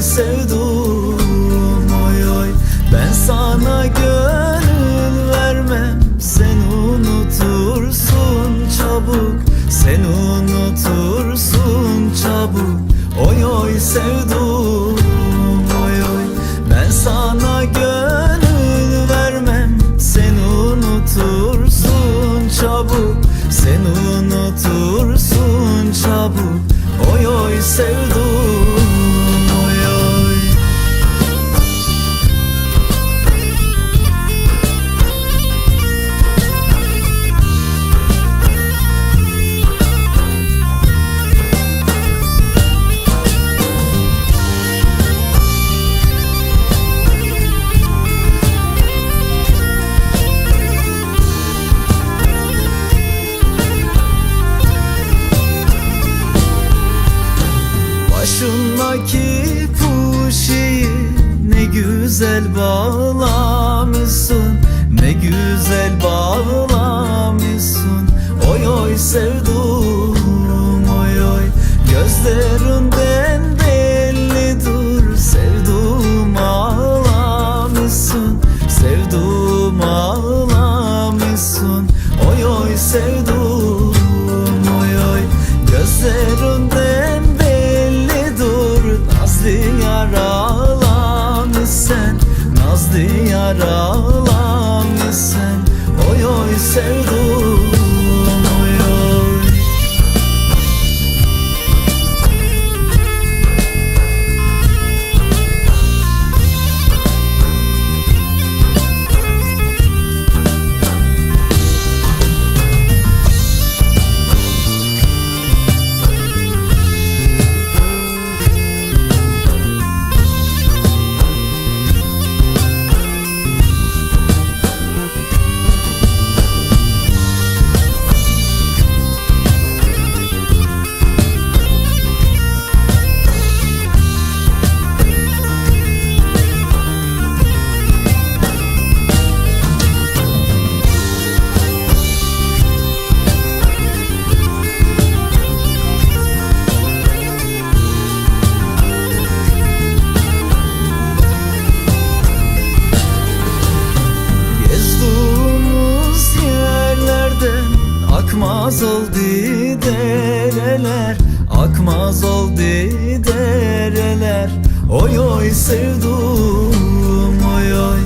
oy sevdum oy oy. Ben sana gönül vermem Sen unutursun çabuk. Sen unutursun çabuk. Oy oy sevdum oy oy. Ben sana gönül vermem Sen unutursun çabuk. Sen unutursun çabuk. Oy oy sevdum güzel bağlamışsın. Ne güzel bağlamışsın. Oy oy sevdum oy oy. Gözlerinden bellidir Sevdum ağlamışsın. Sevdum ağlamışsın. Oy oy sevdum oy oy. Gözlerinden bellidir Nazlı Nazlı yaralanmışsın. Oy oy sevdum akmaz oldu dereler Akmaz oldu dereler. Oy oy sevdum oy oy.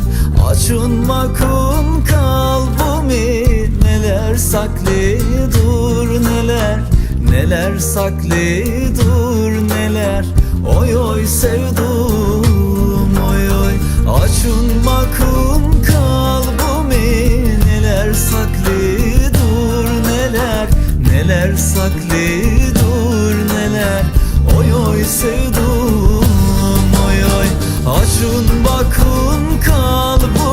Açınmakın kalbimi Neler saklı dur neler. Neler saklı dur neler. Oy oy sevdum oy oy. Açınmakın kalbimi Neler saklıdır neler? Oy oy sevdum oy oy. Acun bakın kalbim